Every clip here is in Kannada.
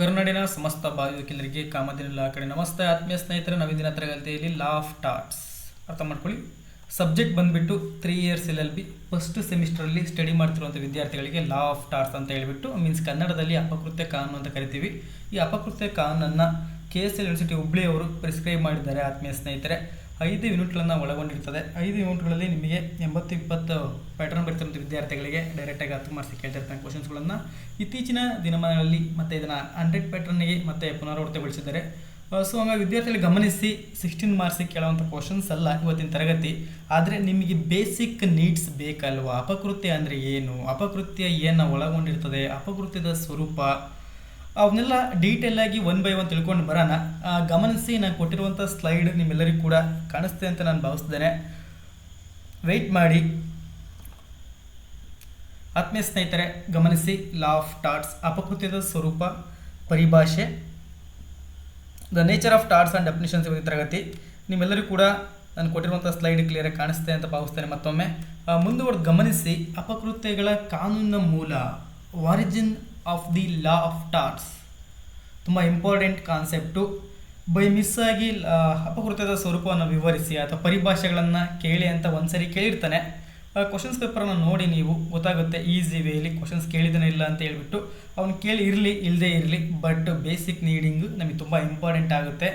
ಕರುನಾಡಿನ ಸಮಸ್ತ ಬಾಧಿಕರಿಗೆ ಕಾಮದಿನಿಲ್ಲ ಆ ಕಡೆ ನಮಸ್ತೆ, ಆತ್ಮೀಯ ಸ್ನೇಹಿತರೆ, ನವೀನ ತರಗತಿಯಲ್ಲಿ ಲಾ ಆಫ್ ಟಾಟ್ಸ್. ಅರ್ಥ ಮಾಡ್ಕೊಳ್ಳಿ. ಸಬ್ಜೆಕ್ಟ್ ಬಂದುಬಿಟ್ಟು three years L L B first ಸೆಮಿಸ್ಟರಲ್ಲಿ study ಮಾಡ್ತಿರುವಂಥ ವಿದ್ಯಾರ್ಥಿಗಳಿಗೆ ಲಾ ಆಫ್ ಟಾಟ್ಸ್ ಅಂತ ಹೇಳಿಬಿಟ್ಟು ಮೀನ್ಸ್ ಕನ್ನಡದಲ್ಲಿ ಅಪಕೃತ್ಯ ಕಾನೂನು ಅಂತ ಕರಿತೀವಿ. ಈ ಅಪಕೃತ್ಯ ಕಾನೂನನ್ನು ಕೆ ಎಸ್ ಎಲ್ ಯೂನಿವರ್ಸಿಟಿ ಹುಬ್ಳಿಯವರು ಪ್ರಿಸ್ಕ್ರೈಬ್ ಮಾಡಿದ್ದಾರೆ, ಆತ್ಮೀಯ ಸ್ನೇಹಿತರೆ. ಐದು ಯೂನಿಟ್ಗಳನ್ನು ಒಳಗೊಂಡಿರ್ತದೆ. ಐದು ಯೂನಿಟ್ಗಳಲ್ಲಿ ನಿಮಗೆ ಎಂಬತ್ತು ಇಪ್ಪತ್ತು ಪ್ಯಾಟರ್ನ್ ಬರ್ತಿರುವಂಥ ವಿದ್ಯಾರ್ಥಿಗಳಿಗೆ ಡೈರೆಕ್ಟಾಗಿ ಹತ್ತು ಮಾರ್ಕ್ಸ್ ಕೇಳ್ತಿರ್ತಾನೆ ಕ್ವಶನ್ಸ್ಗಳನ್ನು ಇತ್ತೀಚಿನ ದಿನಮಾನಗಳಲ್ಲಿ ಮತ್ತು ಇದನ್ನು ಹಂಡ್ರೆಡ್ ಪ್ಯಾಟರ್ನಿಗೆ ಮತ್ತೆ ಪುನರಾವರ್ತಗೊಳಿಸಿದ್ದಾರೆ ಸೊ ಹಂಗಾಗಿ ವಿದ್ಯಾರ್ಥಿಗಳು ಗಮನಿಸಿ ಸಿಕ್ಸ್ಟೀನ್ ಮಾರ್ಕ್ಸಿಗೆ ಕೇಳುವಂಥ ಕ್ವಶನ್ಸ್ ಅಲ್ಲ ಇವತ್ತಿನ ತರಗತಿ. ಆದರೆ ನಿಮಗೆ ಬೇಸಿಕ್ ನೀಡ್ಸ್ ಬೇಕಲ್ವಾ? ಅಪಕೃತ್ಯ ಅಂದರೆ ಏನು? ಅಪಕೃತ್ಯ ಏನು ಒಳಗೊಂಡಿರ್ತದೆ? ಅಪಕೃತ್ಯದ ಸ್ವರೂಪ? ಅವನ್ನೆಲ್ಲ ಡೀಟೇಲ್ ಆಗಿ ಒನ್ ಬೈ ಒನ್ ತಿಳ್ಕೊಂಡು ಬರೋಣ. ಗಮನಿಸಿ ನಾನು ಕೊಟ್ಟಿರುವಂಥ ಸ್ಲೈಡ್ ನಿಮ್ಮೆಲ್ಲರಿಗೂ ಕೂಡ ಕಾಣಿಸ್ತೆ ಅಂತ ನಾನು ಭಾವಿಸ್ದೇನೆ ವೆಯ್ಟ್ ಮಾಡಿ. ಆತ್ಮೀಯ ಸ್ನೇಹಿತರೆ, ಗಮನಿಸಿ ಲಾ ಆಫ್ ಟಾಟ್ಸ್ ಅಪಕೃತ್ಯದ ಸ್ವರೂಪ, ಪರಿಭಾಷೆ. The nature of torts and definitions ಬಗ್ಗೆ ತರಗತಿ. ನಿಮ್ಮೆಲ್ಲರಿಗೂ ಕೂಡ ನಾನು ಕೊಟ್ಟಿರುವಂಥ ಸ್ಲೈಡ್ ಕ್ಲಿಯರಾಗಿ ಕಾಣಿಸ್ತೆ ಅಂತ ಭಾವಿಸ್ತೇನೆ ಮತ್ತೊಮ್ಮೆ. ಮುಂದುವರೆದು ಗಮನಿಸಿ, ಅಪಕೃತ್ಯಗಳ ಕಾನೂನಿನ ಮೂಲ origin of the law of torts ತುಂಬ ಇಂಪಾರ್ಟೆಂಟ್ ಕಾನ್ಸೆಪ್ಟು ಬೈ ಮಿಸ್ ಆಗಿ ಅಪಕೃತದ ಸ್ವರೂಪವನ್ನು ವಿವರಿಸಿ ಅಥವಾ ಪರಿಭಾಷೆಗಳನ್ನು ಕೇಳಿ ಅಂತ ಒಂದ್ಸರಿ ಕೇಳಿರ್ತಾನೆ. ಕ್ವಶನ್ಸ್ ಪೇಪರನ್ನು ನೋಡಿ ನೀವು, ಗೊತ್ತಾಗುತ್ತೆ ಈಸಿ ವೇಲಿ ಕ್ವಶನ್ಸ್ ಕೇಳಿದನೇ ಇಲ್ಲ ಅಂತ ಹೇಳ್ಬಿಟ್ಟು ಅವ್ನು ಕೇಳಿ ಇರಲಿ ಇಲ್ಲದೇ ಇರಲಿ ಬಟ್ ಬೇಸಿಕ್ ನೀಡಿಂಗು ನಮಗೆ ತುಂಬ ಇಂಪಾರ್ಟೆಂಟ್ ಆಗುತ್ತೆ.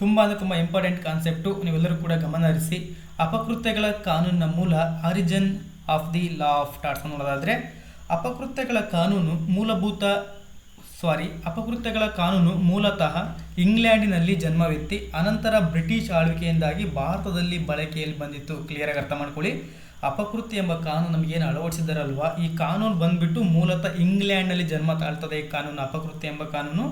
ತುಂಬ ಅಂದರೆ ತುಂಬ ಇಂಪಾರ್ಟೆಂಟ್ ಕಾನ್ಸೆಪ್ಟು ನೀವೆಲ್ಲರೂ ಕೂಡ ಗಮನ ಹರಿಸಿ, ಅಪಕೃತ್ಯಗಳ ಕಾನೂನಿನ ಮೂಲ origin of the law of torts ನೋಡೋದಾದರೆ ಅಪಕೃತ್ಯಗಳ ಕಾನೂನು ಮೂಲಭೂತ ಸಾರಿ ಅಪಕೃತ್ಯಗಳ ಕಾನೂನು ಮೂಲತಃ ಇಂಗ್ಲೆಂಡಿನಲ್ಲಿ ಜನ್ಮವೆತ್ತಿ. ಅನಂತರ ಬ್ರಿಟಿಷ್ ಆಳ್ವಿಕೆಯಿಂದಾಗಿ ಭಾರತದಲ್ಲಿ ಬಳಕೆಯಲ್ಲಿ ಬಂದಿತ್ತು. ಕ್ಲಿಯರಾಗಿ ಅರ್ಥ ಮಾಡ್ಕೊಳ್ಳಿ. ಅಪಕೃತ್ಯ ಎಂಬ ಕಾನೂನು ನಮಗೇನು ಅಳವಡಿಸಿದಾರಲ್ವಾ ಈ ಕಾನೂನು ಬಂದ್ಬಿಟ್ಟು ಮೂಲತಃ ಇಂಗ್ಲೆಂಡ್ನಲ್ಲಿ ಜನ್ಮ ತಾಳ್ತದೆ ಈ ಕಾನೂನು, ಅಪಕೃತ್ಯ ಎಂಬ ಕಾನೂನು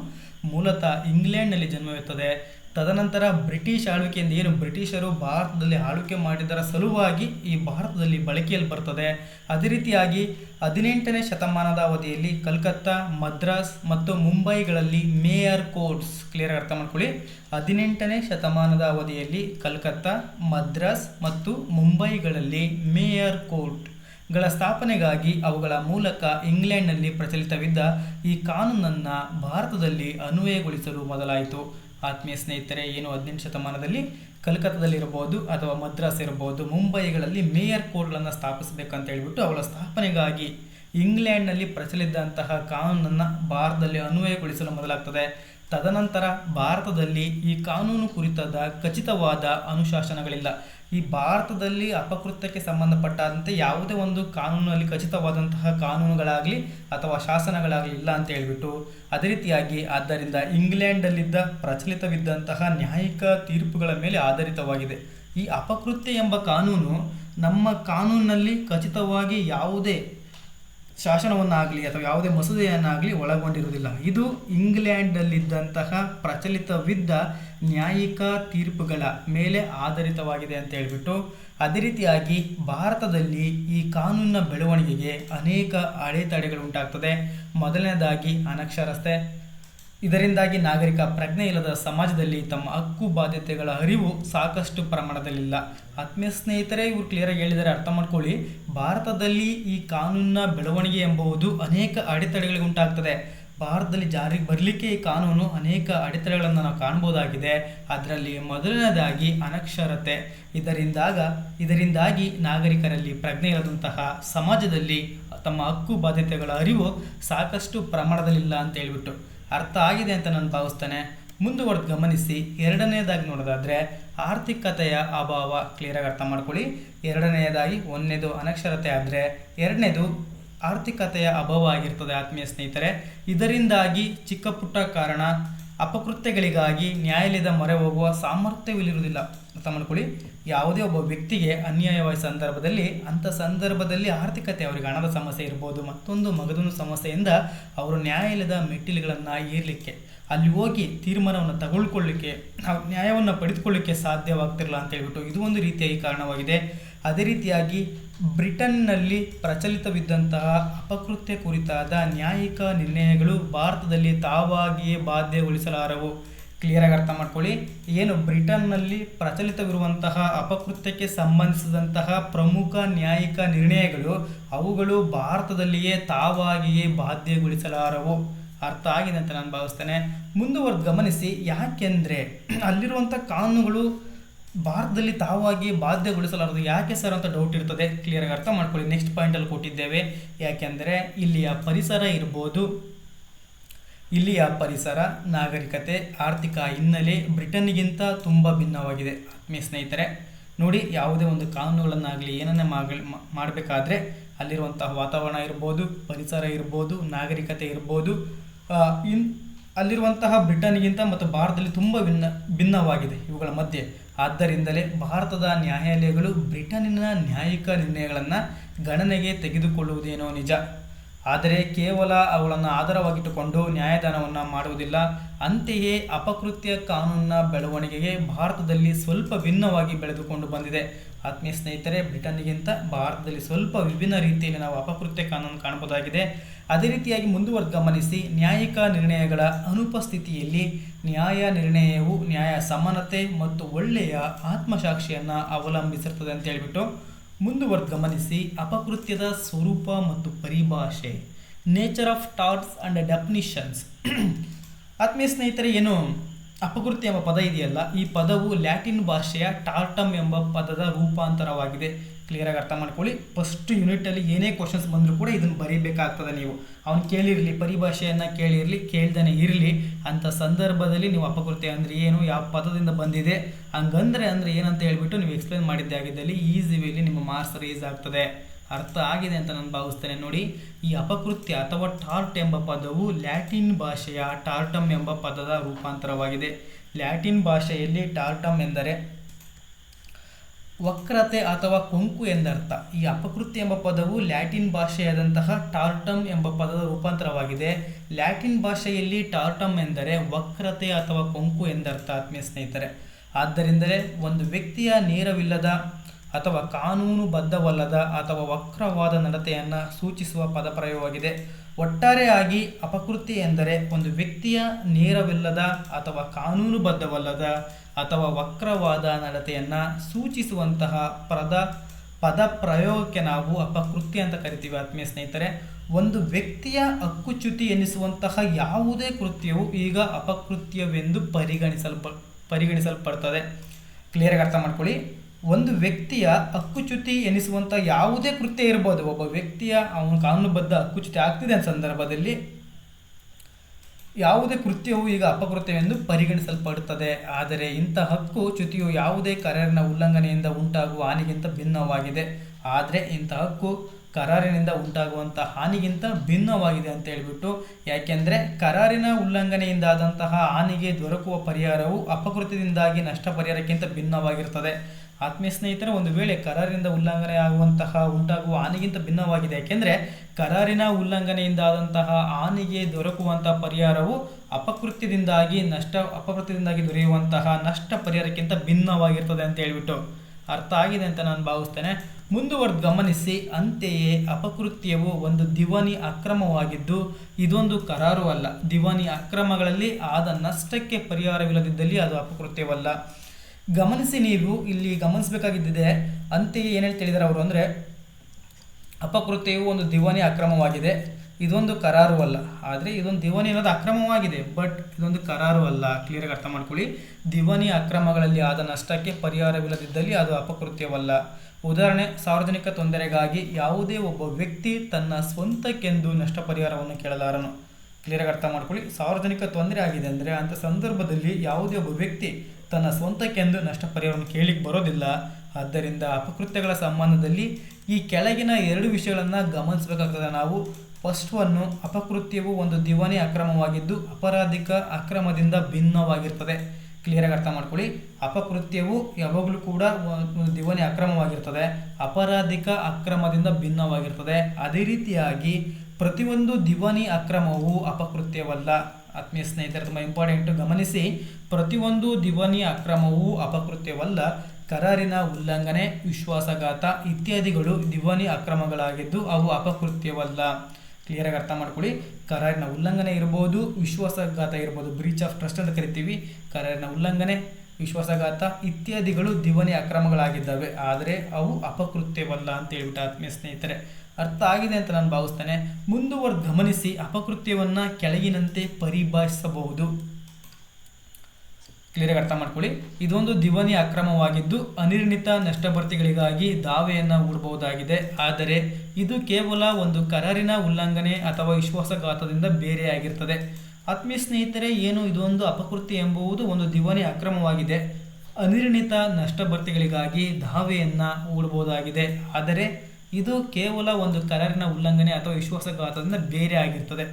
ಮೂಲತಃ ಇಂಗ್ಲೆಂಡ್ನಲ್ಲಿ ಜನ್ಮವೆತ್ತದೆ ತದನಂತರ ಬ್ರಿಟಿಷ್ ಆಳ್ವಿಕೆಯಿಂದ ಏನು ಬ್ರಿಟಿಷರು ಭಾರತದಲ್ಲಿ ಆಳ್ವಿಕೆ ಮಾಡಿದರ ಸಲುವಾಗಿ ಈ ಭಾರತದಲ್ಲಿ ಬಳಕೆಯಲ್ಲಿ ಬರ್ತದೆ. ಅದೇ ರೀತಿಯಾಗಿ ಹದಿನೆಂಟನೇ ಶತಮಾನದ ಅವಧಿಯಲ್ಲಿ ಕಲ್ಕತ್ತಾ, ಮದ್ರಾಸ್ ಮತ್ತು ಮುಂಬೈಗಳಲ್ಲಿ ಮೇಯರ್ ಕೋರ್ಟ್ಸ್, ಕ್ಲಿಯರ್ ಅರ್ಥ ಮಾಡ್ಕೊಳ್ಳಿ. ಹದಿನೆಂಟನೇ ಶತಮಾನದ ಅವಧಿಯಲ್ಲಿ ಕಲ್ಕತ್ತಾ, ಮದ್ರಾಸ್ ಮತ್ತು ಮುಂಬೈಗಳಲ್ಲಿ ಮೇಯರ್ ಕೋರ್ಟ್ಗಳ ಸ್ಥಾಪನೆಗಾಗಿ ಅವುಗಳ ಮೂಲಕ ಇಂಗ್ಲೆಂಡ್ನಲ್ಲಿ ಪ್ರಚಲಿತವಿದ್ದ ಈ ಕಾನೂನನ್ನು ಭಾರತದಲ್ಲಿ ಅನ್ವಯಗೊಳಿಸಲು ಮೊದಲಾಯಿತು. ಆತ್ಮೀಯ ಸ್ನೇಹಿತರೆ, ಏನು ಹದಿನೆಂಟು ಶತಮಾನದಲ್ಲಿ ಕಲ್ಕತ್ತಾದಲ್ಲಿರಬಹುದು ಅಥವಾ ಮದ್ರಾಸ್ ಇರಬಹುದು ಮುಂಬೈಗಳಲ್ಲಿ ಮೇಯರ್ ಕೋರ್ಟ್ಗಳನ್ನು ಸ್ಥಾಪಿಸಬೇಕಂತ ಹೇಳ್ಬಿಟ್ಟು ಅವಳ ಸ್ಥಾಪನೆಗಾಗಿ ಇಂಗ್ಲೆಂಡ್ನಲ್ಲಿ ಪ್ರಚಲಿತಂತಹ ಕಾನೂನನ್ನು ಭಾರತದಲ್ಲಿ ಅನ್ವಯಗೊಳಿಸಲು ಮೊದಲಾಗ್ತದೆ. ತದನಂತರ ಭಾರತದಲ್ಲಿ ಈ ಕಾನೂನು ಕುರಿತಾದ ಖಚಿತವಾದ ಅನುಶಾಸನಗಳಿಲ್ಲ. ಈ ಭಾರತದಲ್ಲಿ ಅಪಕೃತ್ಯಕ್ಕೆ ಸಂಬಂಧಪಟ್ಟಂತೆ ಯಾವುದೇ ಒಂದು ಕಾನೂನಲ್ಲಿ ಖಚಿತವಾದಂತಹ ಕಾನೂನುಗಳಾಗಲಿ ಅಥವಾ ಶಾಸನಗಳಾಗಲಿ ಇಲ್ಲ ಅಂತ ಹೇಳಿಬಿಟ್ಟು, ಅದೇ ರೀತಿಯಾಗಿ ಆದ್ದರಿಂದ ಇಂಗ್ಲೆಂಡಲ್ಲಿದ್ದ ಪ್ರಚಲಿತವಿದ್ದಂತಹ ನ್ಯಾಯಿಕ ತೀರ್ಪುಗಳ ಮೇಲೆ ಆಧಾರಿತವಾಗಿದೆ. ಈ ಅಪಕೃತ್ಯ ಎಂಬ ಕಾನೂನು ನಮ್ಮ ಕಾನೂನಿನಲ್ಲಿ ಖಚಿತವಾಗಿ ಯಾವುದೇ ಶಾಸನವನ್ನಾಗಲಿ ಅಥವಾ ಯಾವುದೇ ಮಸೂದೆಯನ್ನಾಗಲಿ ಒಳಗೊಂಡಿರುವುದಿಲ್ಲ. ಇದು ಇಂಗ್ಲೆಂಡಲ್ಲಿದ್ದಂತಹ ಪ್ರಚಲಿತವಿದ್ದ ನ್ಯಾಯಿಕ ತೀರ್ಪುಗಳ ಮೇಲೆ ಆಧಾರಿತವಾಗಿದೆ ಅಂತ ಹೇಳಿಬಿಟ್ಟು, ಅದೇ ರೀತಿಯಾಗಿ ಭಾರತದಲ್ಲಿ ಈ ಕಾನೂನಿನ ಬೆಳವಣಿಗೆಗೆ ಅನೇಕ ಅಡೆತಡೆಗಳು ಉಂಟಾಗ್ತದೆ ಮೊದಲನೇದಾಗಿ ಅನಕ್ಷರತೆ ಇದರಿಂದಾಗಿ ನಾಗರಿಕ ಪ್ರಜ್ಞೆ ಇಲ್ಲದ ಸಮಾಜದಲ್ಲಿ ತಮ್ಮ ಹಕ್ಕು ಬಾಧ್ಯತೆಗಳ ಅರಿವು ಸಾಕಷ್ಟು ಪ್ರಮಾಣದಲ್ಲಿಲ್ಲ. ಆತ್ಮೀಯ ಸ್ನೇಹಿತರೇ, ಇವರು ಕ್ಲಿಯರಾಗಿ ಹೇಳಿದರೆ, ಅರ್ಥ ಮಾಡ್ಕೊಳ್ಳಿ. ಭಾರತದಲ್ಲಿ ಈ ಕಾನೂನಿನ ಬೆಳವಣಿಗೆ ಎಂಬುದು ಅನೇಕ ಅಡೆತಡೆಗಳಿಗೆ ಉಂಟಾಗ್ತದೆ. ಭಾರತದಲ್ಲಿ ಜಾರಿಗೆ ಬರಲಿಕ್ಕೆ ಈ ಕಾನೂನು ಅನೇಕ ಅಡೆತಡೆಗಳನ್ನು ನಾವು ಕಾಣ್ಬೋದಾಗಿದೆ. ಅದರಲ್ಲಿ ಮೊದಲನೇದಾಗಿ ಅನಕ್ಷರತೆ. ಇದರಿಂದಾಗ, ಇದರಿಂದಾಗಿ ನಾಗರಿಕರಲ್ಲಿ ಪ್ರಜ್ಞೆ ಇಲ್ಲದಂತಹ ಸಮಾಜದಲ್ಲಿ ತಮ್ಮ ಹಕ್ಕು ಬಾಧ್ಯತೆಗಳ ಅರಿವು ಸಾಕಷ್ಟು ಪ್ರಮಾಣದಲ್ಲಿಲ್ಲ ಅಂತ ಹೇಳ್ಬಿಟ್ಟು. ಅರ್ಥ ಆಗಿದೆ ಅಂತ ನಾನು ಭಾವಿಸ್ತೇನೆ. ಮುಂದುವರೆದು ಗಮನಿಸಿ, ಎರಡನೇದಾಗಿ ನೋಡೋದಾದರೆ, ಆರ್ಥಿಕತೆಯ ಅಭಾವ ಕ್ಲಿಯರಾಗಿ ಅರ್ಥ ಮಾಡ್ಕೊಳ್ಳಿ. ಎರಡನೆಯದಾಗಿ ಒಂದನೇದು ಅನಕ್ಷರತೆ ಆದರೆ, ಎರಡನೇದು ಆರ್ಥಿಕತೆಯ ಅಭಾವ ಆಗಿರ್ತದೆ ಆತ್ಮೀಯ ಸ್ನೇಹಿತರೆ. ಇದರಿಂದಾಗಿ ಚಿಕ್ಕ ಪುಟ್ಟ ಕಾರಣ ಅಪಕೃತ್ಯಗಳಿಗಾಗಿ ನ್ಯಾಯಾಲಯದ ಮೊರೆ ಹೋಗುವ ಸಾಮರ್ಥ್ಯವಿಲ್ಲಿರುವುದಿಲ್ಲ ಅರ್ಥ ಮಾಡ್ಕೊಳ್ಳಿ. ಯಾವುದೇ ಒಬ್ಬ ವ್ಯಕ್ತಿಗೆ ಅನ್ಯಾಯವಾದ ಸಂದರ್ಭದಲ್ಲಿ ಅಂಥ ಸಂದರ್ಭದಲ್ಲಿ ಆರ್ಥಿಕತೆ, ಅವರಿಗೆ ಹಣದ ಸಮಸ್ಯೆ ಇರ್ಬೋದು, ಮತ್ತೊಂದು ಮಗದೊಂದು ಸಮಸ್ಯೆಯಿಂದ ಅವರು ನ್ಯಾಯಾಲಯದ ಮೆಟ್ಟಿಲುಗಳನ್ನು ಏರಲಿಕ್ಕೆ, ಅಲ್ಲಿ ಹೋಗಿ ತೀರ್ಮಾನವನ್ನು ತಗೊಳ್ಕೊಳ್ಳಿಕ್ಕೆ ನ್ಯಾಯವನ್ನು ಪಡೆದುಕೊಳ್ಳಿಕ್ಕೆ ಸಾಧ್ಯವಾಗ್ತಿರಲ್ಲ ಅಂತ ಹೇಳ್ಬಿಟ್ಟು ಇದು ಒಂದು ರೀತಿಯಾಗಿ ಕಾರಣವಾಗಿದೆ. ಅದೇ ರೀತಿಯಾಗಿ ಬ್ರಿಟನ್ನಲ್ಲಿ ಪ್ರಚಲಿತವಿದ್ದಂತಹ ಅಪಕೃತ್ಯ ಕುರಿತಾದ ನ್ಯಾಯಿಕ ನಿರ್ಣಯಗಳು ಭಾರತದಲ್ಲಿ ತಾವಾಗಿಯೇ ಬಾಧ್ಯಗೊಳಿಸಲಾರವು. ಕ್ಲಿಯರಾಗಿ ಅರ್ಥ ಮಾಡ್ಕೊಳ್ಳಿ. ಏನು ಬ್ರಿಟನ್ನಲ್ಲಿ ಪ್ರಚಲಿತವಿರುವಂತಹ ಅಪಕೃತ್ಯಕ್ಕೆ ಸಂಬಂಧಿಸಿದಂತಹ ಪ್ರಮುಖ ನ್ಯಾಯಿಕ ನಿರ್ಣಯಗಳು ಅವುಗಳು ಭಾರತದಲ್ಲಿಯೇ ತಾವಾಗಿಯೇ ಬಾಧ್ಯಗೊಳಿಸಲಾರವು. ಅರ್ಥ ಆಗಿದೆ ಅಂತ ನಾನು ಭಾವಿಸ್ತೇನೆ. ಮುಂದುವರೆದು ಗಮನಿಸಿ, ಯಾಕೆಂದರೆ ಅಲ್ಲಿರುವಂಥ ಕಾನೂನುಗಳು ಭಾರತದಲ್ಲಿ ತಾವಾಗಿ ಬಾಧ್ಯಗೊಳಿಸಲಾರದು ಯಾಕೆ ಸರ್ ಅಂತ ಡೌಟ್ ಇರ್ತದೆ. ಕ್ಲಿಯರಾಗಿ ಅರ್ಥ ಮಾಡ್ಕೊಳ್ಳಿ. ನೆಕ್ಸ್ಟ್ ಪಾಯಿಂಟಲ್ಲಿ ಕೊಟ್ಟಿದ್ದೇವೆ. ಯಾಕೆಂದರೆ ಇಲ್ಲಿಯ ಪರಿಸರ ಇರ್ಬೋದು. ಇಲ್ಲಿಯ ಪರಿಸರ, ನಾಗರಿಕತೆ, ಆರ್ಥಿಕ ಹಿನ್ನೆಲೆ ಬ್ರಿಟನ್ಗಿಂತ ತುಂಬ ಭಿನ್ನವಾಗಿದೆ. ಆತ್ಮೀಯ ಸ್ನೇಹಿತರೆ, ನೋಡಿ ಯಾವುದೇ ಒಂದು ಕಾನೂನುಗಳನ್ನಾಗಲಿ ಏನನ್ನೇ ಮಾಡಲಿ ಮಾಡಬೇಕಾದ್ರೆ ಅಲ್ಲಿರುವಂತಹ ವಾತಾವರಣ ಇರ್ಬೋದು, ಪರಿಸರ ಇರ್ಬೋದು, ನಾಗರಿಕತೆ ಇರ್ಬೋದು ಇನ್, ಅಲ್ಲಿರುವಂತಹ ಬ್ರಿಟನ್ಗಿಂತ ಮತ್ತು ಭಾರತದಲ್ಲಿ ತುಂಬ ಭಿನ್ನ, ಭಿನ್ನವಾಗಿದೆ ಇವುಗಳ ಮಧ್ಯೆ. ಆದ್ದರಿಂದಲೇ ಭಾರತದ ನ್ಯಾಯಾಲಯಗಳು ಬ್ರಿಟನ್ನಿನ ನ್ಯಾಯಿಕ ನಿರ್ಣಯಗಳನ್ನು ಗಣನೆಗೆ ತೆಗೆದುಕೊಳ್ಳುವುದೇನೋ ನಿಜ. ಆದರೆ ಕೇವಲ ಅವುಗಳನ್ನು ಆಧಾರವಾಗಿಟ್ಟುಕೊಂಡು ನ್ಯಾಯದಾನವನ್ನು ಮಾಡುವುದಿಲ್ಲ. ಅಂತೆಯೇ ಅಪಕೃತ್ಯ ಕಾನೂನಿನ ಬೆಳವಣಿಗೆಗೆ ಭಾರತದಲ್ಲಿ ಸ್ವಲ್ಪ ಭಿನ್ನವಾಗಿ ಬೆಳೆದುಕೊಂಡು ಬಂದಿದೆ. ಆತ್ಮೀಯ ಸ್ನೇಹಿತರೆ ಬ್ರಿಟನ್ಗಿಂತ ಭಾರತದಲ್ಲಿ ಸ್ವಲ್ಪ ವಿಭಿನ್ನ ರೀತಿಯಲ್ಲಿ ನಾವು ಅಪಕೃತ್ಯ ಕಾನೂನು ಕಾಣಬಹುದಾಗಿದೆ. ಅದೇ ರೀತಿಯಾಗಿ ಮುಂದುವರೆದು ಗಮನಿಸಿ, ನ್ಯಾಯಿಕ ನಿರ್ಣಯಗಳ ಅನುಪಸ್ಥಿತಿಯಲ್ಲಿ ನ್ಯಾಯ ನಿರ್ಣಯವು ನ್ಯಾಯ ಸಮಾನತೆ ಮತ್ತು ಒಳ್ಳೆಯ ಆತ್ಮಸಾಕ್ಷಿಯನ್ನು ಅವಲಂಬಿಸಿರ್ತದೆ ಅಂತ ಹೇಳ್ಬಿಟ್ಟು ಮುಂದುವರೆದು ಗಮನಿಸಿ, ಅಪಕೃತ್ಯದ ಸ್ವರೂಪ ಮತ್ತು ಪರಿಭಾಷೆ nature of torts and definitions ಆತ್ಮೀಯ ಸ್ನೇಹಿತರೆ, ಏನು? ಅಪಕೃತ್ಯ ಎಂಬ ಪದ ಇದೆಯಲ್ಲ, ಈ ಪದವು ಲ್ಯಾಟಿನ್ ಭಾಷೆಯ ಟಾರ್ಟಮ್ ಎಂಬ ಪದದ ರೂಪಾಂತರವಾಗಿದೆ. ಕ್ಲಿಯರಾಗಿ ಅರ್ಥ ಮಾಡ್ಕೊಳ್ಳಿ. ಫಸ್ಟ್ ಯೂನಿಟಲ್ಲಿ ಏನೇ ಕ್ವಶನ್ಸ್ ಬಂದರೂ ಕೂಡ ಇದನ್ನು ಬರೀಬೇಕಾಗ್ತದೆ ನೀವು. ಅವನು ಕೇಳಿರಲಿ, ಪರಿಭಾಷೆಯನ್ನು ಕೇಳಿರಲಿ, ಕೇಳ್ದನೆ ಇರಲಿ ಅಂಥ ಸಂದರ್ಭದಲ್ಲಿ ನೀವು ಅಪಕೃತಿ ಅಂದರೆ ಏನು, ಯಾವ ಪದದಿಂದ ಬಂದಿದೆ, ಹಂಗಂದ್ರೆ ಅಂದರೆ ಏನಂತ ಹೇಳ್ಬಿಟ್ಟು ನೀವು ಎಕ್ಸ್ಪ್ಲೇನ್ ಮಾಡಿದ್ದೆ ಆಗಿದ್ದಲ್ಲಿ ಈಸಿ ವೇಲಿ ನಿಮ್ಮ ಮಾರ್ಕ್ಸ್ ರೈಸ್ ಆಗ್ತದೆ. ಅರ್ಥ ಆಗಿದೆ ಅಂತ ನಾನು ಭಾವಿಸ್ತೇನೆ. ನೋಡಿ, ಈ ಅಪಕೃತ್ಯ ಅಥವಾ ಟಾರ್ಟ್ ಎಂಬ ಪದವು ಲ್ಯಾಟಿನ್ ಭಾಷೆಯ ಟಾರ್ಟಮ್ ಎಂಬ ಪದದ ರೂಪಾಂತರವಾಗಿದೆ. ಲ್ಯಾಟಿನ್ ಭಾಷೆಯಲ್ಲಿ ಟಾರ್ಟಮ್ ಎಂದರೆ ವಕ್ರತೆ ಅಥವಾ ಕೊಂಕು ಎಂದರ್ಥ. ಈ ಅಪಕೃತ್ಯ ಎಂಬ ಪದವು ಲ್ಯಾಟಿನ್ ಭಾಷೆಯಾದಂತಹ ಟಾರ್ಟಮ್ ಎಂಬ ಪದದ ರೂಪಾಂತರವಾಗಿದೆ. ಲ್ಯಾಟಿನ್ ಭಾಷೆಯಲ್ಲಿ ಟಾರ್ಟಮ್ ಎಂದರೆ ವಕ್ರತೆ ಅಥವಾ ಕೊಂಕು ಎಂದರ್ಥ, ಆತ್ಮೀಯ ಸ್ನೇಹಿತರೆ. ಆದ್ದರಿಂದಲೇ ಒಂದು ವ್ಯಕ್ತಿಯ ನೇರವಿಲ್ಲದ ಅಥವಾ ಕಾನೂನುಬದ್ಧವಲ್ಲದ ಅಥವಾ ವಕ್ರವಾದ ನಡತೆಯನ್ನು ಸೂಚಿಸುವ ಪದಪ್ರಯೋಗವಾಗಿದೆ. ಒಟ್ಟಾರೆಯಾಗಿ ಅಪಕೃತಿ ಎಂದರೆ ಒಂದು ವ್ಯಕ್ತಿಯ ನೇರವಿಲ್ಲದ ಅಥವಾ ಕಾನೂನುಬದ್ಧವಲ್ಲದ ಅಥವಾ ವಕ್ರವಾದ ನಡತೆಯನ್ನು ಸೂಚಿಸುವಂತಹ ಪದ ಪದ ಪ್ರಯೋಗಕ್ಕೆ ನಾವು ಅಪಕೃತಿ ಅಂತ ಕರಿತೀವಿ ಆತ್ಮೀಯ ಸ್ನೇಹಿತರೆ. ಒಂದು ವ್ಯಕ್ತಿಯ ಹಕ್ಕುಚ್ಯುತಿ ಎನಿಸುವಂತಹ ಯಾವುದೇ ಕೃತ್ಯವು ಈಗ ಅಪಕೃತ್ಯವೆಂದು ಪರಿಗಣಿಸಲ್ಪ, ಪರಿಗಣಿಸಲ್ಪಡ್ತದೆ. ಕ್ಲಿಯರಾಗಿ ಅರ್ಥ ಮಾಡ್ಕೊಳ್ಳಿ. ಒಂದು ವ್ಯಕ್ತಿಯ ಹಕ್ಕುಚ್ಯುತಿ ಎನಿಸುವಂಥ ಯಾವುದೇ ಕೃತ್ಯ ಇರ್ಬೋದು, ಒಬ್ಬ ವ್ಯಕ್ತಿಯ ಅವನ ಕಾನೂನುಬದ್ಧ ಹಕ್ಕುಚ್ಯುತಿ ಆಗ್ತಿದೆ ಅಂತ ಸಂದರ್ಭದಲ್ಲಿ ಯಾವುದೇ ಕೃತ್ಯವು ಈಗ ಅಪಕೃತ್ಯವೆಂದು ಪರಿಗಣಿಸಲ್ಪಡುತ್ತದೆ. ಆದರೆ ಇಂಥ ಹಕ್ಕು ಚ್ಯುತಿಯು ಯಾವುದೇ ಕರಾರಿನ ಉಲ್ಲಂಘನೆಯಿಂದ ಉಂಟಾಗುವ ಹಾನಿಗಿಂತ ಭಿನ್ನವಾಗಿದೆ. ಆದರೆ ಇಂಥ ಹಕ್ಕು ಕರಾರಿನಿಂದ ಉಂಟಾಗುವಂಥ ಹಾನಿಗಿಂತ ಭಿನ್ನವಾಗಿದೆ ಅಂತ ಹೇಳ್ಬಿಟ್ಟು, ಯಾಕೆಂದರೆ ಕರಾರಿನ ಉಲ್ಲಂಘನೆಯಿಂದಾದಂತಹ ಹಾನಿಗೆ ದೊರಕುವ ಪರಿಹಾರವು ಅಪಕೃತದಿಂದಾಗಿ ನಷ್ಟ ಪರಿಹಾರಕ್ಕಿಂತ ಭಿನ್ನವಾಗಿರ್ತದೆ. ಆತ್ಮೀಯ ಸ್ನೇಹಿತರೆ, ಒಂದು ವೇಳೆ ಕರಾರಿನಿಂದ ಉಲ್ಲಂಘನೆ ಆಗುವಂತಹ, ಉಂಟಾಗುವ ಹಾನಿಗಿಂತ ಭಿನ್ನವಾಗಿದೆ. ಯಾಕೆಂದರೆ ಕರಾರಿನ ಉಲ್ಲಂಘನೆಯಿಂದಾದಂತಹ ಹಾನಿಗೆ ದೊರಕುವಂತಹ ಪರಿಹಾರವು ಅಪಕೃತ್ಯದಿಂದಾಗಿ ನಷ್ಟ, ಅಪಕೃತ್ಯದಿಂದಾಗಿ ದೊರೆಯುವಂತಹ ನಷ್ಟ ಪರಿಹಾರಕ್ಕಿಂತ ಭಿನ್ನವಾಗಿರ್ತದೆ ಅಂತ ಹೇಳ್ಬಿಟ್ಟು. ಅರ್ಥ ಆಗಿದೆ ಅಂತ ನಾನು ಭಾವಿಸ್ತೇನೆ. ಮುಂದುವರೆದು ಗಮನಿಸಿ, ಅಂತೆಯೇ ಅಪಕೃತ್ಯವು ಒಂದು ದಿವಾನಿ ಅಕ್ರಮವಾಗಿದ್ದು, ಇದೊಂದು ಕರಾರು ಅಲ್ಲ. ದಿವಾನಿ ಅಕ್ರಮಗಳಲ್ಲಿ ಆದ ನಷ್ಟಕ್ಕೆ ಪರಿಹಾರವಿಲ್ಲದಿದ್ದಲ್ಲಿ ಅದು ಅಪಕೃತ್ಯವಲ್ಲ. ಗಮನಿಸಿ ನೀವು ಇಲ್ಲಿ ಗಮನಿಸಬೇಕಾಗಿದ್ದಿದೆ, ಅಂತೆಯೇ ಏನು ಹೇಳ್ತಾ ಹೇಳಿದ್ದಾರೆ ಅವರು ಅಂದರೆ, ಅಪಕೃತ್ಯವು ಒಂದು ದಿವಾನಿ ಅಕ್ರಮವಾಗಿದೆ. ಇದೊಂದು ಕರಾರು ಅಲ್ಲ. ಆದರೆ ಇದೊಂದು ದಿವನಿ ಅನ್ನೋದು ಅಕ್ರಮವಾಗಿದೆ. ಬಟ್ ಇದೊಂದು ಕರಾರು ಅಲ್ಲ. ಕ್ಲಿಯರಾಗಿ ಅರ್ಥ ಮಾಡ್ಕೊಳ್ಳಿ. ದಿವನಿ ಅಕ್ರಮಗಳಲ್ಲಿ ಆದ ನಷ್ಟಕ್ಕೆ ಪರಿಹಾರವಿಲ್ಲದಿದ್ದಲ್ಲಿ ಅದು ಅಪಕೃತ್ಯವಲ್ಲ. ಉದಾಹರಣೆ, ಸಾರ್ವಜನಿಕ ತೊಂದರೆಗಾಗಿ ಯಾವುದೇ ಒಬ್ಬ ವ್ಯಕ್ತಿ ತನ್ನ ಸ್ವಂತಕ್ಕೆಂದು ನಷ್ಟ ಪರಿಹಾರವನ್ನು ಕೇಳಲಾರನು. ಕ್ಲಿಯರಾಗಿ ಅರ್ಥ ಮಾಡ್ಕೊಳ್ಳಿ. ಸಾರ್ವಜನಿಕ ತೊಂದರೆ ಆಗಿದೆ ಅಂದರೆ ಅಂಥ ಸಂದರ್ಭದಲ್ಲಿ ಯಾವುದೇ ಒಬ್ಬ ವ್ಯಕ್ತಿ ತನ್ನ ಸ್ವಂತಕ್ಕೆಂದು ನಷ್ಟ ಪರಿಹಾರವನ್ನು ಕೇಳಿಕ್ಕೆ ಬರೋದಿಲ್ಲ. ಆದ್ದರಿಂದ ಅಪಕೃತ್ಯಗಳ ಸಂಬಂಧದಲ್ಲಿ ಈ ಕೆಳಗಿನ ಎರಡು ವಿಷಯಗಳನ್ನು ಗಮನಿಸಬೇಕಾಗ್ತದೆ. ನಾವು ಫಸ್ಟ್ ಒನ್ನು ಅಪಕೃತ್ಯವು ಒಂದು ದಿವಾನಿ ಅಕ್ರಮವಾಗಿದ್ದು ಅಪರಾಧಿಕ ಅಕ್ರಮದಿಂದ ಭಿನ್ನವಾಗಿರ್ತದೆ. ಕ್ಲಿಯರಾಗಿ ಅರ್ಥ ಮಾಡ್ಕೊಳ್ಳಿ. ಅಪಕೃತ್ಯವು ಯಾವಾಗಲೂ ಕೂಡ ಒಂದು ದಿವಾನಿ ಅಕ್ರಮವಾಗಿರ್ತದೆ. ಅಪರಾಧಿಕ ಅಕ್ರಮದಿಂದ ಭಿನ್ನವಾಗಿರ್ತದೆ. ಅದೇ ರೀತಿಯಾಗಿ ಪ್ರತಿಯೊಂದು ದಿವಾನಿ ಅಕ್ರಮವು ಅಪಕೃತ್ಯವಲ್ಲ. ಆತ್ಮೀಯ ಸ್ನೇಹಿತರೆ, ತುಂಬ ಇಂಪಾರ್ಟೆಂಟ್ ಗಮನಿಸಿ. ಪ್ರತಿಯೊಂದು ದಿವಾನಿ ಅಕ್ರಮವು ಅಪಕೃತ್ಯವಲ್ಲ. ಕರಾರಿನ ಉಲ್ಲಂಘನೆ, ವಿಶ್ವಾಸಘಾತ ಇತ್ಯಾದಿಗಳು ದಿವಾನಿ ಅಕ್ರಮಗಳಾಗಿದ್ದು ಅವು ಅಪಕೃತ್ಯವಲ್ಲ. ಕ್ಲಿಯರಾಗಿ ಅರ್ಥ ಮಾಡ್ಕೊಳ್ಳಿ. ಕರಾರಿನ ಉಲ್ಲಂಘನೆ ಇರ್ಬೋದು, ವಿಶ್ವಾಸಘಾತ ಇರ್ಬೋದು. ಬ್ರೀಚ್ ಆಫ್ ಟ್ರಸ್ಟ್ ಅಂತ ಕರಿತೀವಿ. ಕರಾರಿನ ಉಲ್ಲಂಘನೆ, ವಿಶ್ವಾಸಘಾತ ಇತ್ಯಾದಿಗಳು ದಿವಾನಿ ಅಕ್ರಮಗಳಾಗಿದ್ದಾವೆ. ಆದರೆ ಅವು ಅಪಕೃತ್ಯವಲ್ಲ ಅಂತ ಹೇಳ್ಬಿಟ್ಟು ಆತ್ಮೀಯ ಸ್ನೇಹಿತರೆ. ಅರ್ಥ ಆಗಿದೆ ಅಂತ ನಾನು ಭಾವಿಸ್ತೇನೆ. ಮುಂದುವರೆದು ಗಮನಿಸಿ ಅಪಕೃತ್ಯವನ್ನು ಕೆಳಗಿನಂತೆ ಪರಿಭಾಷಿಸಬಹುದು. ಕ್ಲಿಯರಾಗಿ ಅರ್ಥ ಮಾಡ್ಕೊಳ್ಳಿ. ಇದೊಂದು ದಿವನಿ ಅಕ್ರಮವಾಗಿದ್ದು ಅನಿರ್ಣಿತ ನಷ್ಟಭರ್ತಿಗಳಿಗಾಗಿ ದಾವೆಯನ್ನು ಹೂಡಬಹುದಾಗಿದೆ ಆದರೆ ಇದು ಕೇವಲ ಒಂದು ಕರಾರಿನ ಉಲ್ಲಂಘನೆ ಅಥವಾ ವಿಶ್ವಾಸಘಾತದಿಂದ ಬೇರೆಯಾಗಿರ್ತದೆ ಆತ್ಮೀಯ ಸ್ನೇಹಿತರೆ, ಏನು ಇದೊಂದು ಅಪಕೃತಿ ಎಂಬುವುದು ಒಂದು ದಿವನಿ ಅಕ್ರಮವಾಗಿದೆ. ಅನಿರ್ಣಿತ ನಷ್ಟಭರ್ತಿಗಳಿಗಾಗಿ ದಾವೆಯನ್ನು ಹೂಡಬಹುದಾಗಿದೆ ಆದರೆ ಇದು ಕೇವಲ ಒಂದು ಕರಾರಿನ ಉಲ್ಲಂಘನೆ ಅಥವಾ ವಿಶ್ವಾಸಘಾತದಿಂದ ಬೇರೆ ಆಗಿರ್ತದೆ.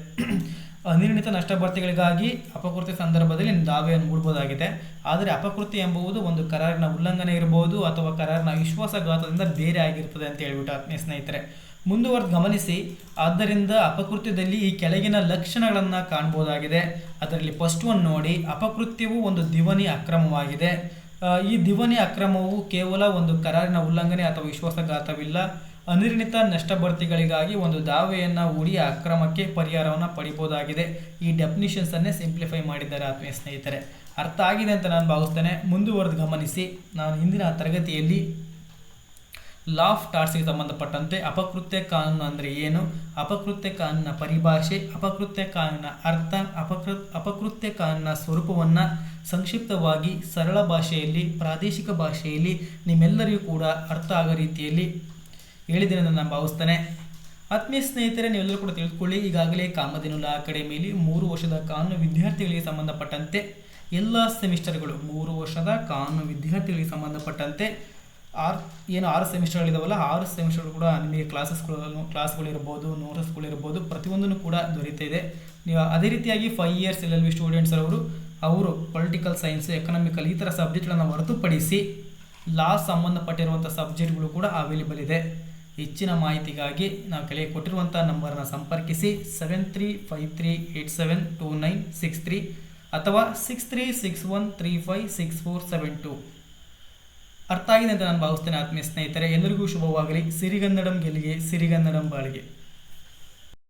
ಅನಿರ್ಣಿತ ನಷ್ಟಭರ್ತಿಗಳಿಗಾಗಿ ಅಪಕೃತಿ ಸಂದರ್ಭದಲ್ಲಿ ದಾವೆಯನ್ನು ಹೂಡಬಹುದಾಗಿದೆ ಆದರೆ ಅಪಕೃತಿ ಎಂಬುದು ಒಂದು ಕರಾರಿನ ಉಲ್ಲಂಘನೆ ಇರಬಹುದು ಅಥವಾ ಕರಾರಿನ ವಿಶ್ವಾಸಘಾತದಿಂದ ಬೇರೆ ಆಗಿರ್ತದೆ ಅಂತ ಹೇಳ್ಬಿಟ್ಟು ಸ್ನೇಹಿತರೆ. ಮುಂದುವರೆದು ಗಮನಿಸಿ, ಆದ್ದರಿಂದ ಅಪಕೃತ್ಯದಲ್ಲಿ ಈ ಕೆಳಗಿನ ಲಕ್ಷಣಗಳನ್ನು ಕಾಣಬಹುದಾಗಿದೆ ಅದರಲ್ಲಿ ಫಸ್ಟ್ ಒನ್ ನೋಡಿ, ಅಪಕೃತ್ಯವು ಒಂದು ದಿವನಿ ಅಕ್ರಮವಾಗಿದೆ. ಈ ದಿವನಿ ಅಕ್ರಮವು ಕೇವಲ ಒಂದು ಕರಾರಿನ ಉಲ್ಲಂಘನೆ ಅಥವಾ ವಿಶ್ವಾಸಘಾತವಿಲ್ಲ. ಅನಿರ್ಣಿತ ನಷ್ಟಭರ್ತಿಗಳಿಗಾಗಿ ಒಂದು ದಾವೆಯನ್ನು ಹೂಡಿ ಅಕ್ರಮಕ್ಕೆ ಪರಿಹಾರವನ್ನು ಪಡಿಬೋದಾಗಿದೆ. ಈ ಡೆಫಿನಿಷನ್ಸನ್ನೇ ಸಿಂಪ್ಲಿಫೈ ಮಾಡಿದ್ದಾರೆ ಆತ್ಮೀಯ ಸ್ನೇಹಿತರೆ. ಅರ್ಥ ಆಗಿದೆ ಅಂತ ನಾನು ಭಾವಿಸ್ತೇನೆ. ಮುಂದುವರೆದು ಗಮನಿಸಿ. ನಾನು ಹಿಂದಿನ ತರಗತಿಯಲ್ಲಿ ಲಾ ಆಫ್ ಸಂಬಂಧಪಟ್ಟಂತೆ ಅಪಕೃತ್ಯ ಕಾನೂನು ಅಂದರೆ ಏನು? ಅಪಕೃತ್ಯ ಕಾನೂನಿನ ಪರಿಭಾಷೆ, ಅಪಕೃತ್ಯ ಕಾನೂನಿನ ಅರ್ಥ, ಅಪಕೃ, ಅಪಕೃತ್ಯ ಕಾನೂನಿನ ಸ್ವರೂಪವನ್ನು ಸಂಕ್ಷಿಪ್ತವಾಗಿ ಸರಳ ಭಾಷೆಯಲ್ಲಿ, ಪ್ರಾದೇಶಿಕ ಭಾಷೆಯಲ್ಲಿ ನಿಮ್ಮೆಲ್ಲರಿಗೂ ಕೂಡ ಅರ್ಥ ಆಗೋ ರೀತಿಯಲ್ಲಿ ಹೇಳಿದ್ದೇನೆ ನಾನು ಭಾವಿಸ್ತಾನೆ. ಆತ್ಮೀಯ ಸ್ನೇಹಿತರೆ, ನೀವೆಲ್ಲರೂ ಕೂಡ ತಿಳ್ಕೊಳ್ಳಿ ಈಗಾಗಲೇ ಕಾಮಧೇನುಲ ಅಕಾಡೆಮಿಯಲ್ಲಿ ಮೂರು ವರ್ಷದ ಕಾನೂನು ವಿದ್ಯಾರ್ಥಿಗಳಿಗೆ ಸಂಬಂಧಪಟ್ಟಂತೆ ಎಲ್ಲ ಸೆಮಿಸ್ಟರ್ಗಳು ಮೂರು ವರ್ಷದ ಕಾನೂನು ವಿದ್ಯಾರ್ಥಿಗಳಿಗೆ ಸಂಬಂಧಪಟ್ಟಂತೆ ಆರು, ಏನು ಆರು ಸೆಮಿಸ್ಟರ್ಗಳಿದಾವಲ್ಲ, ಆರು ಸೆಮಿಸ್ಟರ್ ಕೂಡ ನಿಮಗೆ ಕ್ಲಾಸಸ್ಗಳು ಕ್ಲಾಸ್ಗಳಿರ್ಬೋದು ನೋಟ್ಸ್ಗಳಿರ್ಬೋದು ಪ್ರತಿಯೊಂದನ್ನು ಕೂಡ ದೊರೀತಿದೆ ನೀವು ಅದೇ ರೀತಿಯಾಗಿ five years L L B students ಅವರು ಅವರು ಪೊಲಿಟಿಕಲ್ ಸೈನ್ಸ್ ಎಕನಾಮಿಕಲ್ ಈ ಥರ ಸಬ್ಜೆಕ್ಟ್ಗಳನ್ನು ಹೊರತುಪಡಿಸಿ, ಲಾ ಸಂಬಂಧಪಟ್ಟಿರುವಂಥ ಸಬ್ಜೆಕ್ಟ್ಗಳು ಕೂಡ ಅವೈಲೇಬಲ್ ಇದೆ. ಹೆಚ್ಚಿನ ಮಾಹಿತಿಗಾಗಿ ನಾವು ಕೆಳಗೆ ಕೊಟ್ಟಿರುವಂಥ ನಂಬರನ್ನು ಸಂಪರ್ಕಿಸಿ seven three five three eight seven two nine six three ಅಥವಾ six three six one three five six four seven two ಅರ್ಥ ಆಗಿದೆ ಅಂತ ನಾನು ಭಾವಿಸ್ತೇನೆ ಆತ್ಮೀಯ ಸ್ನೇಹಿತರೆ. ಎಲ್ಲರಿಗೂ ಶುಭವಾಗಲಿ. ಸಿರಿಗನ್ನಡಂ ಗೆಲಿಗೆ ಸಿರಿಗನ್ನಡಂ ಬಾಳಿಗೆ.